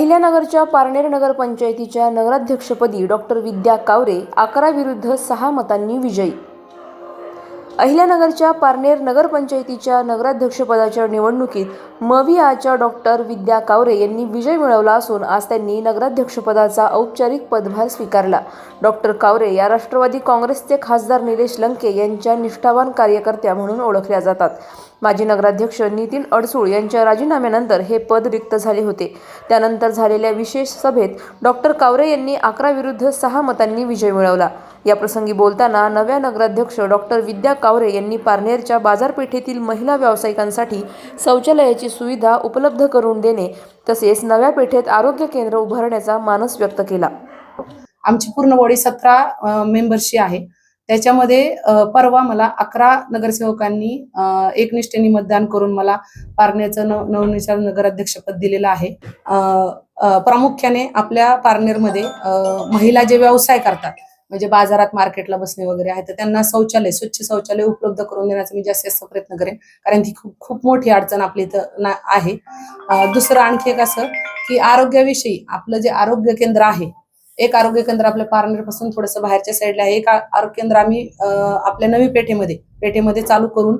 अहिल्यानगरच्या पारनेर नगरपंचायतीच्या नगराध्यक्षपदी डॉक्टर विद्या कावरे अकरा विरुद्ध सहा मतांनी विजयी. अहिल्यानगरच्या पारनेर नगरपंचायतीच्या नगराध्यक्षपदाच्या निवडणुकीत मविआच्या डॉक्टर विद्या कावरे यांनी विजय मिळवला असून आज त्यांनी नगराध्यक्षपदाचा औपचारिक पदभार स्वीकारला. डॉक्टर कावरे या राष्ट्रवादी काँग्रेसचे खासदार निलेश लंके यांच्या निष्ठावान कार्यकर्त्या म्हणून ओळखल्या जातात. माजी नगराध्यक्ष नितीन अडसूळ यांच्या राजीनाम्यानंतर हे पद रिक्त झाले होते. त्यानंतर झालेल्या विशेष सभेत डॉक्टर कावरे यांनी अकरा विरुद्ध सहा मतांनी विजय मिळवला. याप्रसंगी बोलताना नव्या नगराध्यक्ष डॉक्टर विद्या कावरे यांनी पारनेरच्या बाजारपेठेतील महिला व्यावसायिकांसाठी शौचालयाची सुविधा उपलब्ध करून देणे तसेच नव्या पेठेत आरोग्य केंद्र उभारण्याचा मानस व्यक्त केला. आमची पूर्ण बॉडी सतरा मेंबरशी आहे. त्याच्यामध्ये परवा मला अकरा नगरसेवकांनी एकनिष्ठेने मतदान करून मला पारनेरचं नव नवनिर्मित नगराध्यक्षपद दिलेलं आहे. प्रामुख्याने आपल्या पारनेरमध्ये महिला जे व्यवसाय करतात म्हणजे बाजारात मार्केटला बसणे वगैरे आहे तर त्यांना शौचालय स्वच्छ शौचालय उपलब्ध करून देण्याचा मी जास्तीत जास्त प्रयत्न करेन. कारण ती खूप खूप मोठी अडचण आपली इथं ना- आहे. दुसरं आणखी एक असं की आरोग्याविषयी आपलं जे आरोग्य केंद्र आहे एक आरोग्य केंद्र आपल्या पारनेरपासून थोडंसं थोडस बाहेरच्या साईडला आहे. एक आरोग्य केंद्र आम्ही आपल्या नवी पेठेमध्ये पेठेमध्ये चालू करून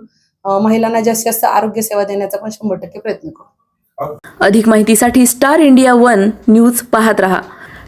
महिलांना जास्तीत जास्त आरोग्य सेवा देण्याचा पण शंभर टक्के प्रयत्न करू. अधिक माहितीसाठी स्टार इंडिया वन न्यूज पाहत रहा.